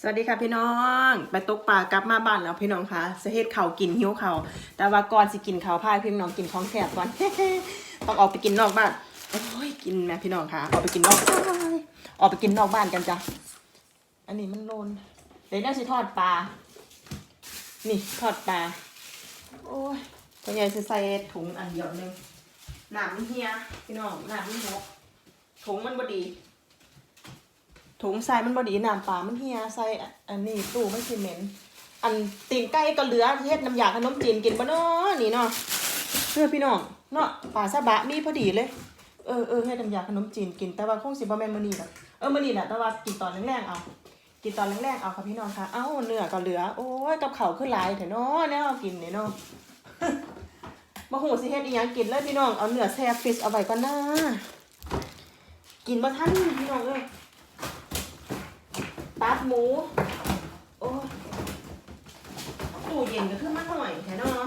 สวัสดีค่ะพี่น้อง ไปตกปลากลับมาบ้านแล้วพี่น้องคะสเฮ็ดเขากินหิ้วเขาแต่ว่าก่อนสิกินเขาพายพี่น้องกินของแสบก่อนต้องออกไปกินนอกบ้านโอ้ยกินแม่พี่น้องคะออกไปกินนอกออกไปกินนอกบ้านกันจ้ะอันนี้มันโลนเดี๋ยวน่าสิทอดปลานี่ทอดปลาโอ้ยตัวใหญ่สิใส่ถุงอันเดียวหนึงหน้ำมันเฮียพี่น้องหน้ำมันหกถุงมันบดี ถุงใส่มันบดีน้ำปลามันเฮียใส่อันนี้ตู้ไม่ใช่เหม็นอันตีนไก่ก็เหลือเฮ็ดน้ำยาขนมจีนกินบ่เนาะนี่เนาะเพื่อพี่น้องเนาะปลาซาบะมีพอดีเลยเออเออเฮ็ดน้ำยาขนมจีนกินแต่ว่าคงสิบ่แม่นมื้อนี้ดอกเออมื้อนี้แหละแต่ว่ากินตอนแรงๆเอากินตอนแรกๆเอาค่ะพี่น้องค่ะเอ้าเนื้อก็เหลือโอ้ยกับเขาวคือหลายเถอะเนาะแนวเอากินนี่เนาะบ่ฮู้สิเฮ็ดอีหยังกินเลยพี่น้องเอาเนื้อแซ่บฟิชเอาไว้ก่อนนะกินบ่ทันพี่น้องเอ้ย ตับหมู โอ้ตู้เย็นก็ขึ้นมาหน่อยแค่เนาะ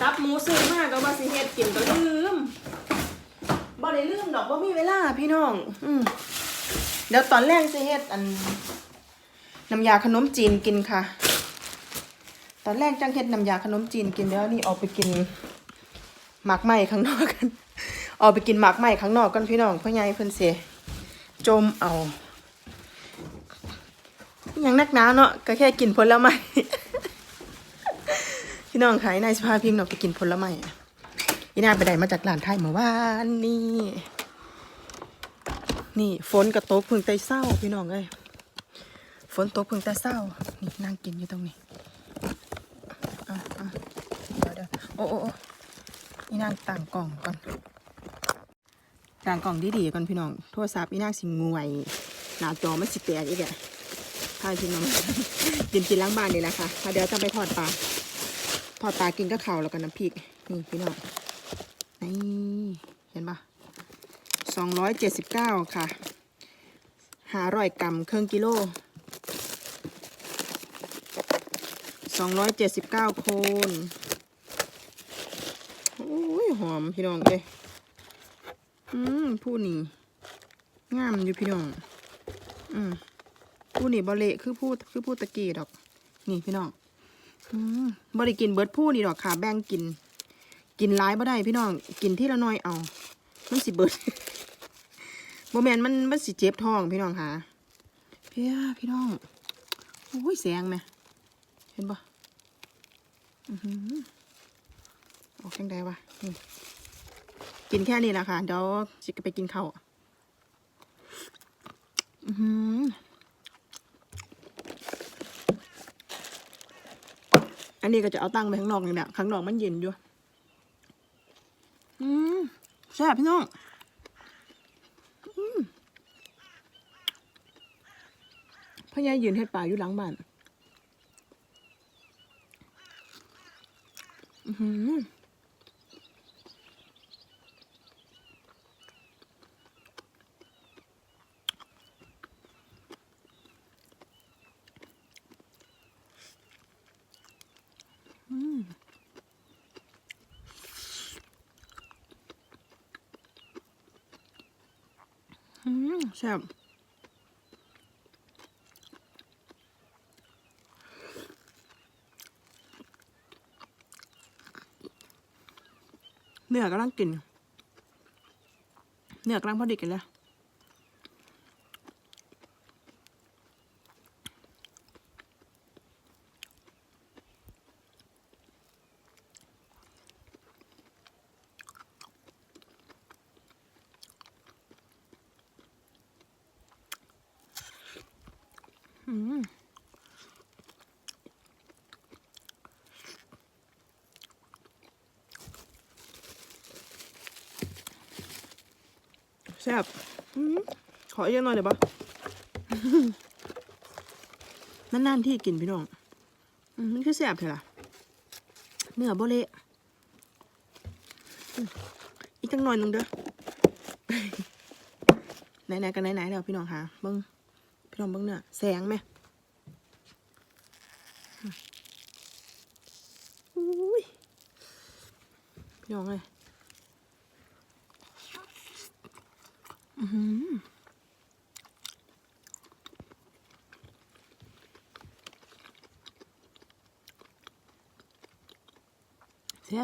ตับหมูซื้อมาก็ว่าสิเฮ็ดกินก็ลืมบ่ได้ลืมดอกว่ามีเวลาพี่น้อง อืมเดี๋ยวตอนแรกสิเฮ็ดอัน น้ำยาขนมจีนกินค่ะ ตอนแรกจังเฮ็ดน้ำยาขนมจีนกินแล้วนี่ออกไปกินหมากไหม้ข้างนอกกัน ออกไปกินหมากไหม้ข้างนอกกันพี่น้องพ่อไงเพิ่นเสียจมเอาอย่างนักหนาเนาะก็แค่กินผลไม้พี่น้องขายนายสภาพิงเนาะไปกินผลไม้อะอีน่าไปได้มาจากร้านไทยเมื่อวานนี่ นี่ฝนกระตกเพึ่งไตเศร้าพี่น้องเอ้ย ฝนตกเพิ่งแต่เศร้า นี่นั่งกินอยู่ตรงนี้เอาเอาเดี๋ยวเดี๋ยวโอ้โอ้โอ้นี่นางต่างกล่องก่อนต่างกล่องดีๆก่อนพี่น้อง โทรศัพท์อีนางสิงวย หน้าจอมันสิแตกอีกแกพายพี่น้องกินกินล้างบ้านนี่แหละค่ะถ้าเดี๋ยวจะไปทอดปลา ทอดปลากินก็เข่าวแล้วกันน้ำพริก นี่พี่น้อง นี่เห็นปะสองร้อยเจ็ดสิบเก้าค่ะ หาร่อยกรัมครึ่งกิโล สองร้อยเจ็ดสิบเก้าโคนโอ้ยหอมพี่น้องเอ้ยอืมผู้นี้งามอยู่พี่น้อง อืมผู้นี้บะเละคือผู้คือผู้ตะกี้ดอก นี่พี่น้อง อืมบริกินเบิร์ดผู้นี่ดอกค่ะแบ่งกิน กินร้ายบ่ได้พี่น้อง กินที่ละน้อยเอา มันสิเบิร์ดโมแมนมันมันสิเจ็บท้องพี่น้องค่ะพี่ยพี่น้องโอ้ยแสงไหม เห็นปะอือหือออกจังไดวะนี่กินแค่นี้นะค่ะ เดี๋ยวจิกไปกินข้าวอือหืออันนี้ก็จะเอาตั้งไปข้างนอกนี่แหละข้างนอกมันเย็นอยู่ อืมแซ่บพี่น้องพ่อยายยืนเฮ็ดปลาอยู่หลังบ้าน อื้อหืออืมอืมแซ่บ เนื้อกำลังกิน เนื้อกำลังพอดีกันแล้วอืม แซ่บอืมขออีกหน่อยเดี๋ยวปะนานๆที่กินพี่น้องมันคือแซ่บเถอะล่ะเนื้อโบเละอีกจังหน่อยหนึงเด้อไหนๆกันไหนๆแล้วพี่น้องค่ะเบิ้งพี่น้องเบิ้งเนื้อแสงไหมพี่น้องเลยอื้อหือ แซ่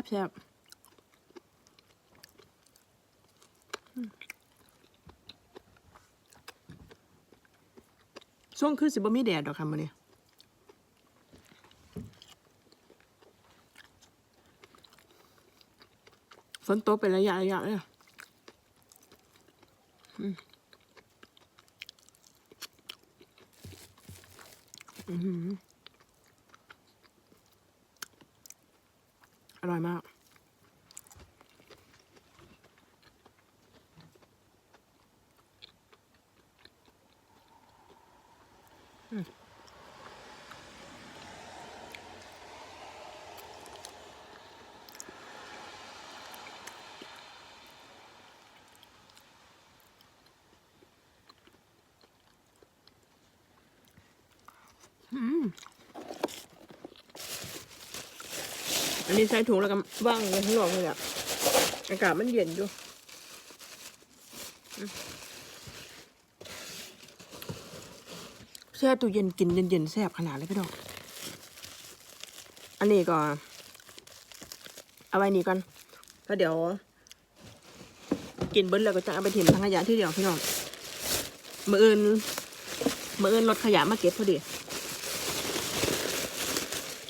บแซ่บช่วงคือสิบ่มีแดดดอกค่ะมื้อนี้ฝนตกเป็นระยะระยะเลย อะอืมอื้อหืออร่อยมาก อันนี้ใส่ถุงแล้วก็ว่างไว้ข้างนอกเลยอะอากาศมันเย็นอยู่แช่ตู้เย็นกินเย็นๆแซ่บขนาดเลยพี่น้องอันนี้ก็เอาไว้นี่ก่อนแล้วเดี๋ยว กินเบิ้ลแล้วก็จะเอาไปถิ่มทั้งขยะที่เดียวพี่น้องมืออื่นมืออื่นรถขยะมาเก็บพอดี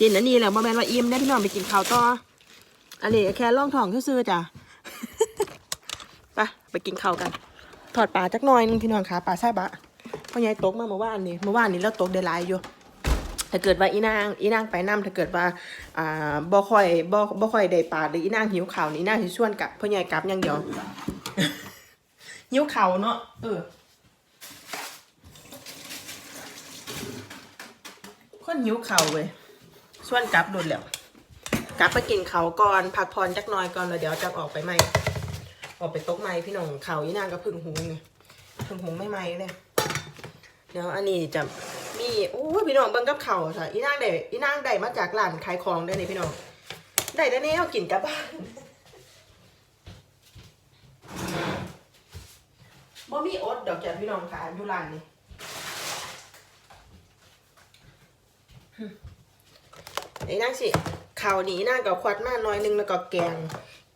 กินอันนี้แหละบ่แม่นว่าอิ่มได้พี่น้องไปกินข้าวต่ออันนี้แค่ล่องท้องซื่อๆจ้ะไปไปกินข้าวกัน ถอดปลาจักหน่อยนึงพี่น้องคะปลาแซ่บะพ่อใหญ่ตกมาเมื่อวานนี้เมื่อวานนี้เราตกได้หลายอยู่ถ้าเกิดว่าอีนางอีนางไปน้ำถ้าเกิดว่าอ่าบ่ค่อยบ่บ่ค่อยได้ปลาหรืออีนางหิวข้าวนี่อีนางสิชวนกับพ่อใหญ่กลับอย่างเดียวหิวข้าวเนาะเออคนหิวข้าวเว้ย ส่วนกลับโดนแล้วกลับไปกินเขาก่อนพักผ่อนจักหน่อยก่อนแล้วเดี๋ยวจะออกไปใหม่ ออกไปตกไม้พี่น้องเขาอีนางก็พึ่งหุงไงพึ่งหุงไม่ไหมเลยเดี๋ยวอันนี้จะมีโอ้พี่น้องเบิ่งกับเขาค่ะอีนางได้อีนางได้มาจากร้านขายของได้นี่พี่น้องได้แต่แนวกินกับบ้านบ่มีอดดอกจ้ะพี่น้องค่ะอยู่ร้านนี้ ไอ้นั่งสิข่าวนี้น่ากับควัดมาหน้อยนึงแล้วก็แกง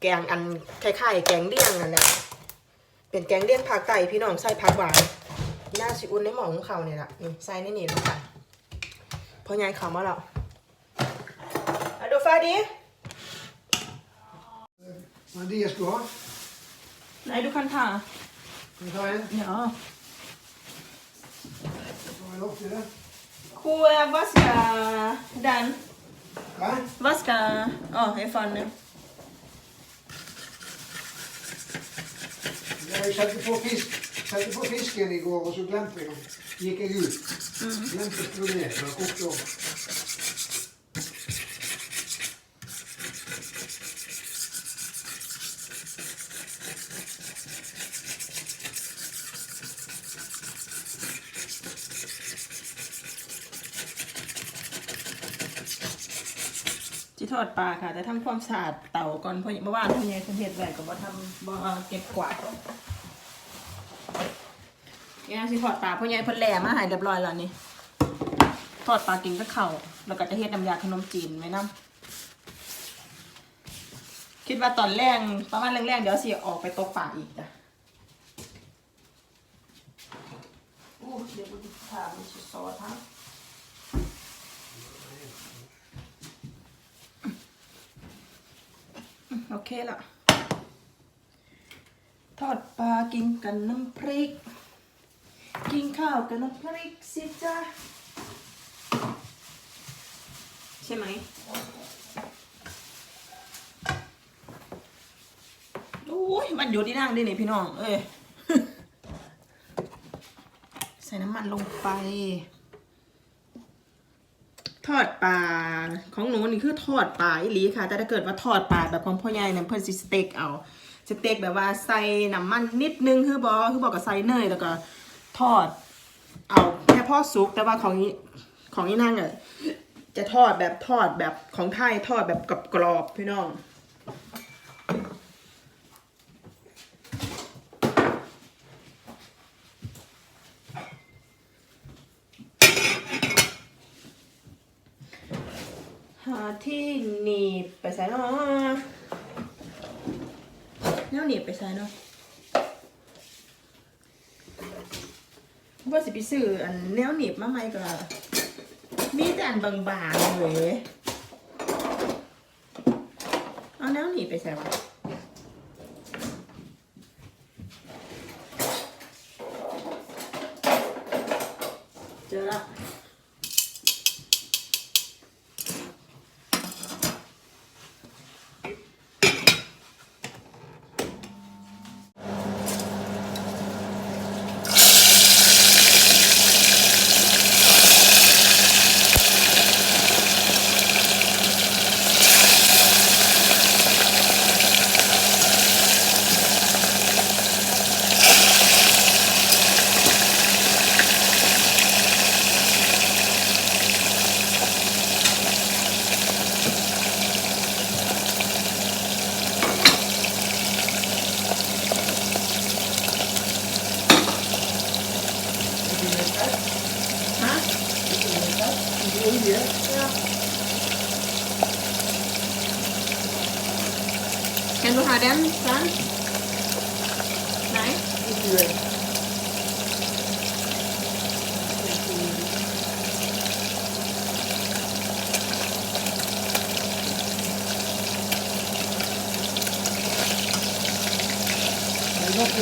แกงอันคล้ายๆแกงเลี่ยงนั่นแหละเป็นแกงเลี่ยงผักไต่พี่น้องใส่ผักหวานน่าสิอุ่นในหม้อของเขาเนี่ยแหละนี่ใส่ในนี่ลงไปพอยายเขามาแล้วอะดูฟ้าดิ Men det ska du ha. ไหนดูคันถ่า Ska vi ta en? เดี๋ยว Ska vi upp till det? ครูวัส Hva skal Å, jeg fant den. Jeg satte på, fisk. satte på fisken i går, og så glemte jeg den. Gikk jeg ut. Mm. Glemte å skru ned. จิทอดปลาค่ะ แต่ทำความสะอาดเต่าก่อนเพราะเมื่อวานพ่อใหญ่เพิ่นเฮ็ดไว้ก็บ่ทำบ่เก็บกวาดนี่นะสิทอดปลาพ่อใหญ่เพิ่นแหล่มาให้เรียบร้อยแล้วนี่ทอดปลากินกับข้าแล้วก็จะเฮ็ดน้ำยาขนมจีนไว้นํคิดว่าตอนแรกประมาณแรกๆเดี๋ยวสิออกไปตกปลาอีกจ้ะโอ้เดี๋ยวมันถามมันสิซอทั้ง โอเคละทอดปลากินกันน้ำพริก กินข้าวกันน้ำพริกสิจ้าใช่ไหมโอ้ยมันอยู่ที่นั่งดินี่พี่น้อง เอ้ย ใส่น้ำมันลงไป อดปลาของหนูนี่คือทอดปลาอีหลีค่ะ แต่ถ้าเกิดว่าทอดปลาแบบของพ่อใหญ่เนี่ยเพิ่นสิสเต็กเอาสเต็กแบบว่าใส่น้ำมันนิดนึงคือบอคือบอกกับใส่เนยแล้วก็ทอด เอาแค่พ่อสุกแต่ว่าของนี้ของนี้นั่งอะจะทอดแบบทอดแบบของไทยทอดแบบกรอบๆพี่น้อง หาที่หนีบไปใส่เนาะแนวหนีบไปใส่เนาะ ว่าสิไปซื้ออันแนวหนีบมาไหม่ก็ มีแต่อันบางๆเลยเอาแนวหนีบไปใส่วะเจอละ ฮะ Olje. Ja. Kan du ha den, Frans? Nej? Olje.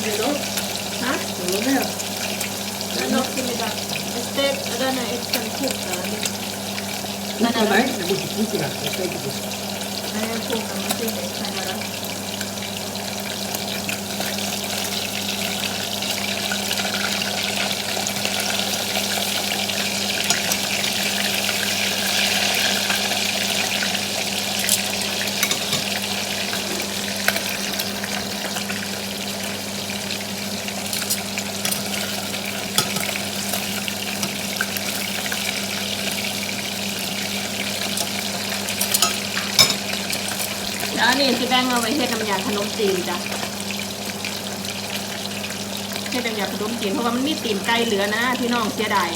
Är det något med idag? Ha? Ska du vara med? Den är till middag. Estet, den är extra kokad. Den Nej, är nej, jag måste koka den. Jag tänker på Den är kokad แล้วนี่สิแบ่งเอาไว้เฮ็ดน้ำยาขนมจีนจ้ะเฮ็ดน้ำยาขนมจีนเพราะว่ามันมีตีนไก่เหลือนะพี่น้องเสียดาย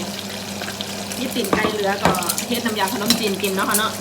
มีตีนไก่เหลือก็เฮ็ดน้ำยาขนมจีนกินเนาะค่ะเนาะ